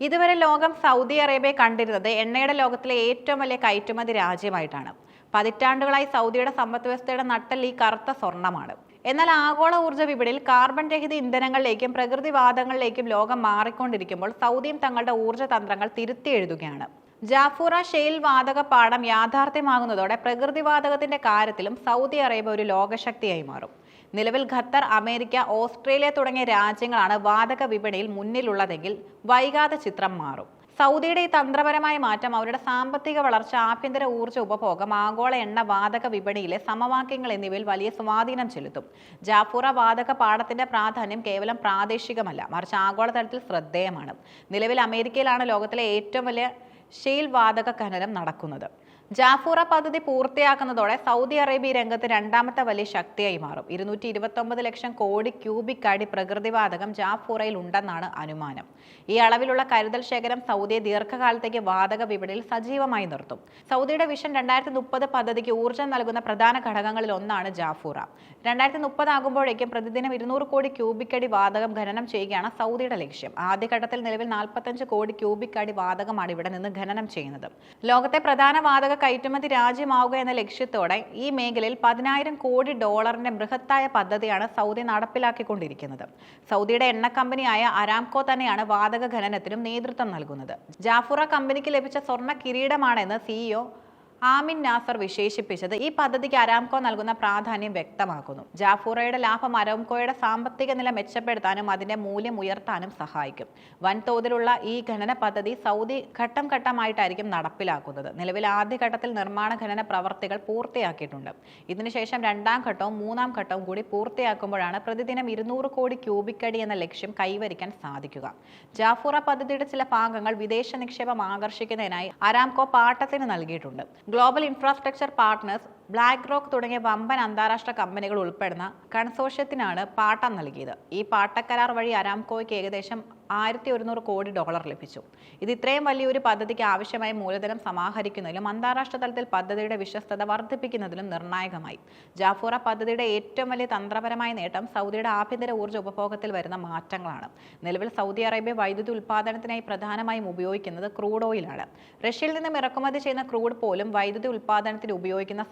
ഇതുവരെ ലോകം Saudi Arabia കണ്ടിരുന്നത് എണ്ണയുടെ ലോകത്തിലെ ഏറ്റവും വലിയ കയറ്റുമതി രാജ്യമായിട്ടാണ്. പതിറ്റാണ്ടുകളായി സൗദിയുടെ സമ്പദ് വ്യവസ്ഥയുടെ നട്ടൽ ഈ കറുത്ത സ്വർണമാണ് എന്നാൽ ആഗോള ഊർജ വിപണിയിൽ കാർബൺ രഹിത ഇന്ധനങ്ങളിലേക്കും പ്രകൃതിവാദങ്ങളിലേക്കും ലോകം മാറിക്കൊണ്ടിരിക്കുമ്പോൾ സൗദിയും തങ്ങളുടെ ഊർജ തന്ത്രങ്ങൾ തിരുത്തി എഴുതുകയാണ്. ജാഫൂറ ഷെയിൽ വാതക പാഠം യാഥാർത്ഥ്യമാകുന്നതോടെ പ്രകൃതിവാതകത്തിന്റെ കാര്യത്തിലും സൗദി അറേബ്യ ഒരു ലോകശക്തിയായി മാറും. നിലവിൽ ഖത്തർ അമേരിക്ക ഓസ്ട്രേലിയ തുടങ്ങിയ രാജ്യങ്ങളാണ് വാതക വിപണിയിൽ മുന്നിലുള്ളതെങ്കിൽ വൈകാതെ ചിത്രം മാറും. സൗദിയുടെ ഈ തന്ത്രപരമായ മാറ്റം അവരുടെ സാമ്പത്തിക വളർച്ച ആഭ്യന്തര ഊർജ ഉപഭോഗം ആഗോള എണ്ണ വാതക വിപണിയിലെ സമവാക്യങ്ങൾ എന്നിവയിൽ വലിയ സ്വാധീനം ചെലുത്തും. ജാഫൂറ വാതക പാടത്തിന്റെ പ്രാധാന്യം കേവലം പ്രാദേശികമല്ല മറിച്ച് ആഗോളതലത്തിൽ ശ്രദ്ധേയമാണ്. നിലവിൽ അമേരിക്കയിലാണ് ലോകത്തിലെ ഏറ്റവും വലിയ ഷെയിൽ വാതക ഖനനം നടക്കുന്നത്. ജാഫൂറ പദ്ധതി പൂർത്തിയാക്കുന്നതോടെ സൗദി അറേബ്യ രംഗത്ത് രണ്ടാമത്തെ വലിയ ശക്തിയായി മാറും. ഇരുന്നൂറ്റി ഇരുപത്തൊമ്പത് ലക്ഷം കോടി ക്യൂബിക് അടി പ്രകൃതിവാതകം ജാഫൂറയിൽ ഉണ്ടെന്നാണ് അനുമാനം. ഈ അളവിലുള്ള കരുതൽ ശേഖരം സൗദിയെ ദീർഘകാലത്തേക്ക് വാതക വിപണിയിൽ സജീവമായി നിർത്തും. സൗദിയുടെ വിഷൻ രണ്ടായിരത്തി മുപ്പത് പദ്ധതിക്ക് ഊർജം നൽകുന്ന പ്രധാന ഘടകങ്ങളിൽ ഒന്നാണ് ജാഫൂറ രണ്ടായിരത്തി മുപ്പതാകുമ്പോഴേക്കും പ്രതിദിനം ഇരുന്നൂറ് കോടി ക്യൂബിക് അടി വാതകം ഖനനം ചെയ്യുകയാണ് സൗദിയുടെ ലക്ഷ്യം. ആദ്യഘട്ടത്തിൽ നിലവിൽ നാൽപ്പത്തഞ്ച് കോടി ക്യൂബിക് അടി വാതകമാണ് ഇവിടെ നിന്ന് ഖനനം ചെയ്യുന്നത്. ലോകത്തെ പ്രധാന വാതക കയറ്റുമതി രാജ്യമാവുക എന്ന ലക്ഷ്യത്തോടെ ഈ മേഖലയിൽ പതിനായിരം കോടി ഡോളറിന്റെ ബൃഹത്തായ പദ്ധതിയാണ് സൗദി നടപ്പിലാക്കിക്കൊണ്ടിരിക്കുന്നത്. സൗദിയുടെ എണ്ണ കമ്പനിയായ അരാംകോ തന്നെയാണ് വാതക ഖനനത്തിനും നേതൃത്വം നൽകുന്നത്. ജാഫുറ കമ്പനിക്ക് ലഭിച്ച സ്വർണ കിരീടമാണെന്ന് സിഇഒ ആമിൻ നാസർ വിശേഷിപ്പിച്ചത് ഈ പദ്ധതിക്ക് അരാംകോ നൽകുന്ന പ്രാധാന്യം വ്യക്തമാക്കുന്നു. ജാഫൂറയുടെ ലാഭം അരാംകോയുടെ സാമ്പത്തിക നില മെച്ചപ്പെടുത്താനും അതിന്റെ മൂല്യം ഉയർത്താനും സഹായിക്കും. വൻതോതിലുള്ള ഈ ഖനന പദ്ധതി സൗദി ഘട്ടം ഘട്ടമായിട്ടായിരിക്കും നടപ്പിലാക്കുന്നത്. നിലവിൽ ആദ്യഘട്ടത്തിൽ നിർമ്മാണ ഖനന പ്രവർത്തികൾ പൂർത്തിയാക്കിയിട്ടുണ്ട്. ഇതിനുശേഷം രണ്ടാം ഘട്ടവും മൂന്നാം ഘട്ടവും കൂടി പൂർത്തിയാക്കുമ്പോഴാണ് പ്രതിദിനം ഇരുന്നൂറ് കോടി ക്യൂബിക് അടി എന്ന ലക്ഷ്യം കൈവരിക്കാൻ സാധിക്കുക. ജാഫൂറ പദ്ധതിയുടെ ചില ഭാഗങ്ങൾ വിദേശ നിക്ഷേപം ആകർഷിക്കുന്നതിനായി അരാംകോ പാട്ടത്തിന് നൽകിയിട്ടുണ്ട്. global infrastructure partners BlackRock തുടങ്ങിയ വമ്പൻ അന്താരാഷ്ട്ര കമ്പനികൾ ഉൾപ്പെടുന്ന കൺസോഷ്യത്തിനാണ് പാട്ടം നൽകിയത്. ഈ പാട്ടക്കരാർ വഴി അരാംകോയ്ക്ക് ഏകദേശം ആയിരത്തി ഒരുന്നൂറ് കോടി ഡോളർ ലഭിച്ചു. ഇത് ഇത്രയും വലിയൊരു പദ്ധതിക്ക് ആവശ്യമായ മൂലധനം സമാഹരിക്കുന്നതിലും അന്താരാഷ്ട്ര തലത്തിൽ പദ്ധതിയുടെ വിശ്വസ്തത വർദ്ധിപ്പിക്കുന്നതിലും നിർണായകമായി. ജാഫൂറ പദ്ധതിയുടെ ഏറ്റവും വലിയ തന്ത്രപരമായ നേട്ടം സൗദിയുടെ ആഭ്യന്തര ഊർജ ഉപഭോഗത്തിൽ വരുന്ന മാറ്റങ്ങളാണ്. നിലവിൽ സൗദി അറേബ്യ വൈദ്യുതി ഉൽപ്പാദനത്തിനായി പ്രധാനമായും ഉപയോഗിക്കുന്നത് ക്രൂഡ് ഓയിലാണ്. റഷ്യയിൽ നിന്നും ഇറക്കുമതി ചെയ്യുന്ന ക്രൂഡ് പോലും വൈദ്യുതി ഉൽപ്പാദനത്തിന് ഉപയോഗിക്കുന്ന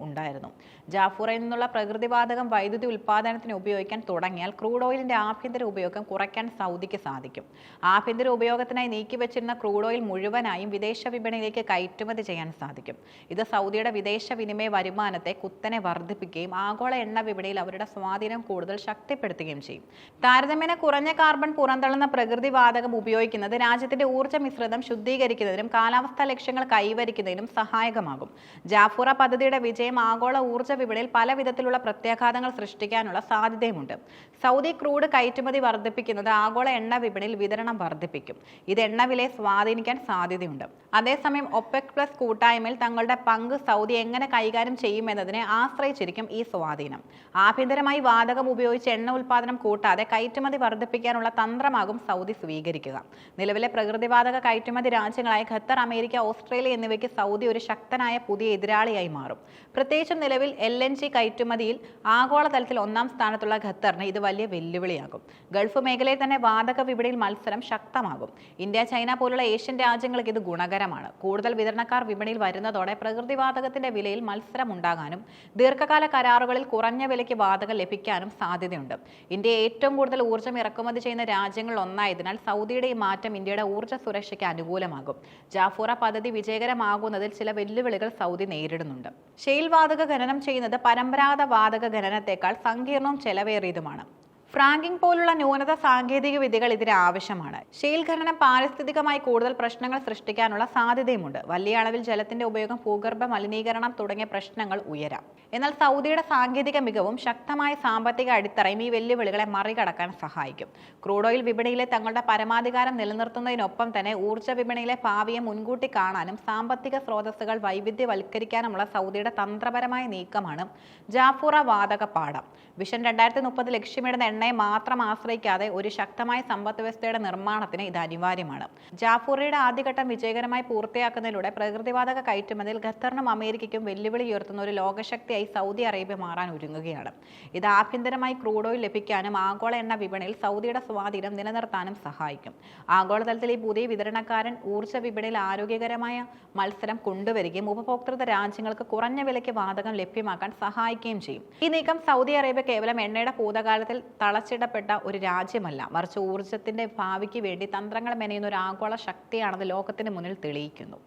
ഉണ്ടായിരുന്നു. ജാഫൂറയിൽ നിന്നുള്ള പ്രകൃതിവാതകം വൈദ്യുതി ഉൽപ്പാദനത്തിന് ഉപയോഗിക്കാൻ തുടങ്ങിയാൽ ക്രൂഡ് ഓയിലിന്റെ ആഭ്യന്തര ഉപയോഗം കുറയ്ക്കാൻ സൗദിക്ക് സാധിക്കും. ആഭ്യന്തര ഉപയോഗത്തിനായി നീക്കിവെച്ചിരുന്ന ക്രൂഡ് ഓയിൽ മുഴുവനായും വിദേശ വിപണിയിലേക്ക് കയറ്റുമതി ചെയ്യാൻ സാധിക്കും. ഇത് സൗദിയുടെ വിദേശ വിനിമയ വരുമാനത്തെ കുത്തനെ വർദ്ധിപ്പിക്കുകയും ആഗോള എണ്ണ വിപണിയിൽ അവരുടെ സ്വാധീനം കൂടുതൽ ശക്തിപ്പെടുത്തുകയും ചെയ്യും. താരതമ്യേന കുറഞ്ഞ കാർബൺ പുറന്തള്ളുന്ന പ്രകൃതിവാതകം ഉപയോഗിക്കുന്നത് രാജ്യത്തിന്റെ ഊർജ മിശ്രിതം ശുദ്ധീകരിക്കുന്നതിനും കാലാവസ്ഥാ ലക്ഷ്യങ്ങൾ കൈവരിക്കുന്നതിനും സഹായകമാകും. ജാഫൂറ പദ്ധതിയുടെ വിജയം ആഗോള ഊർജ വിപണിയിൽ പല വിധത്തിലുള്ള പ്രത്യാഘാതങ്ങൾ സൃഷ്ടിക്കാനുള്ള സാധ്യതയുമുണ്ട്. സൗദി ക്രൂഡ് കയറ്റുമതി വർദ്ധിപ്പിക്കുന്നത് ആഗോള എണ്ണ വിപണിയിൽ വിതരണം വർദ്ധിപ്പിക്കും. ഇത് എണ്ണവിലെ സ്വാധീനിക്കാൻ സാധ്യതയുണ്ട്. അതേസമയം ഒപെക് പ്ലസ് കൂട്ടായ്മയിൽ തങ്ങളുടെ പങ്ക് സൗദി എങ്ങനെ കൈകാര്യം ചെയ്യുമെന്നതിനെ ആശ്രയിച്ചിരിക്കും ഈ സ്വാധീനം. ആഭ്യന്തരമായി വാതകം ഉപയോഗിച്ച് എണ്ണ ഉൽപ്പാദനം കൂട്ടാതെ കയറ്റുമതി വർദ്ധിപ്പിക്കാനുള്ള തന്ത്രമാകും സൗദി സ്വീകരിക്കുക. നിലവിലെ പ്രകൃതിവാതക കയറ്റുമതി രാജ്യങ്ങളായ ഖത്തർ അമേരിക്ക ഓസ്ട്രേലിയ എന്നിവയ്ക്ക് സൗദി ഒരു ശക്തനായ പുതിയ എതിരാളിയായി മാറും. പ്രത്യേകിച്ചും നിലവിൽ എൽ എൻ ജി കയറ്റുമതിയിൽ ആഗോളതലത്തിൽ ഒന്നാം സ്ഥാനത്തുള്ള ഖത്തറിന് ഇത് വലിയ വെല്ലുവിളിയാകും. ഗൾഫ് മേഖലയിൽ തന്നെ വാതക വിപണിയിൽ മത്സരം ശക്തമാകും. ഇന്ത്യ ചൈന പോലുള്ള ഏഷ്യൻ രാജ്യങ്ങൾക്ക് ഇത് ഗുണകരമാണ്. കൂടുതൽ വിതരണക്കാർ വിപണിയിൽ വരുന്നതോടെ പ്രകൃതി വാതകത്തിന്റെ വിലയിൽ മത്സരം ഉണ്ടാകാനും ദീർഘകാല കരാറുകളിൽ കുറഞ്ഞ വിലയ്ക്ക് വാതകം ലഭിക്കാനും സാധ്യതയുണ്ട്. ഇന്ത്യ ഏറ്റവും കൂടുതൽ ഊർജം ഇറക്കുമതി ചെയ്യുന്ന രാജ്യങ്ങളിൽ ഒന്നായതിനാൽ സൗദിയുടെ ഈ മാറ്റം ഇന്ത്യയുടെ ഊർജ സുരക്ഷയ്ക്ക് അനുകൂലമാകും. ജാഫൂറ പദ്ധതി വിജയകരമാകുന്നതിൽ ചില വെല്ലുവിളികൾ സൗദി നേരിടുന്നുണ്ട്. ഷെയിൽ വാതക ഖനനം ചെയ്യുന്നത് പരമ്പരാഗത വാതക ഖനനത്തേക്കാൾ സങ്കീർണവും ചെലവേറിയതുമാണ്. ഫ്രാങ്കിംഗ് പോലുള്ള ന്യൂനത സാങ്കേതിക വിദ്യകൾ ഇതിന് ആവശ്യമാണ്. ഷെയിൽ ഖനനം പാരിസ്ഥിതികമായി കൂടുതൽ പ്രശ്നങ്ങൾ സൃഷ്ടിക്കാനുള്ള സാധ്യതയുമുണ്ട്. വലിയ അളവിൽ ജലത്തിന്റെ ഉപയോഗം ഭൂഗർഭ മലിനീകരണം തുടങ്ങിയ പ്രശ്നങ്ങൾ ഉയരാം. എന്നാൽ സൗദിയുടെ സാങ്കേതിക മികവും ശക്തമായ സാമ്പത്തിക അടിത്തറയും ഈ വെല്ലുവിളികളെ മറികടക്കാൻ സഹായിക്കും. ക്രൂഡ് ഓയിൽ വിപണിയിലെ തങ്ങളുടെ പരമാധികാരം നിലനിർത്തുന്നതിനൊപ്പം തന്നെ ഊർജ വിപണിയിലെ ഭാവിയെ മുൻകൂട്ടി കാണാനും സാമ്പത്തിക സ്രോതസ്സുകൾ വൈവിധ്യവൽക്കരിക്കാനുമുള്ള സൗദിയുടെ തന്ത്രപരമായ നീക്കമാണ് ജാഫൂറ വാതക പാഠം വിഷൻ രണ്ടായിരത്തി മുപ്പത് ലക്ഷ്യമിടുന്ന എണ്ണയെ മാത്രം ആശ്രയിക്കാതെ ഒരു ശക്തമായ സമ്പദ് വ്യവസ്ഥയുടെ നിർമ്മാണത്തിന് ഇത് അനിവാര്യമാണ്. ജാഫൂറിയുടെ ആദ്യഘട്ടം വിജയകരമായി പൂർത്തിയാക്കുന്നതിലൂടെ പ്രകൃതിവാതക കയറ്റുമതിയിൽ ഖത്തറിനും അമേരിക്കയ്ക്കും വെല്ലുവിളി ഉയർത്തുന്ന ഒരു ലോകശക്തിയായി സൗദി അറേബ്യ മാറാൻ ഒരുങ്ങുകയാണ്. ഇത് ആഭ്യന്തരമായി ക്രൂഡ് ഓയിൽ ലഭിക്കാനും ആഗോള എണ്ണ വിപണിയിൽ സൗദിയുടെ സ്വാധീനം നിലനിർത്താനും സഹായിക്കും. ആഗോളതലത്തിൽ ഈ പുതിയ വിതരണക്കാരൻ ഊർജ വിപണിയിൽ ആരോഗ്യകരമായ മത്സരം കൊണ്ടുവരികയും ഉപഭോക്തൃ രാജ്യങ്ങൾക്ക് കുറഞ്ഞ വിലയ്ക്ക് വാതകം ലഭ്യമാക്കാൻ സഹായിക്കുകയും ചെയ്യും. ഈ നീക്കം സൗദി അറേബ്യ കേവലം എണ്ണയുടെ ഭൂതകാലത്തിൽ തളച്ചിടപ്പെട്ട ഒരു രാജ്യമല്ല. മറിച്ച് ഊർജത്തിന്റെ ഭാവിക്ക് വേണ്ടി തന്ത്രങ്ങൾ മെനയുന്ന ഒരു ആഗോള ശക്തിയാണെന്ന് ലോകത്തിന് മുന്നിൽ തെളിയിക്കുന്നു.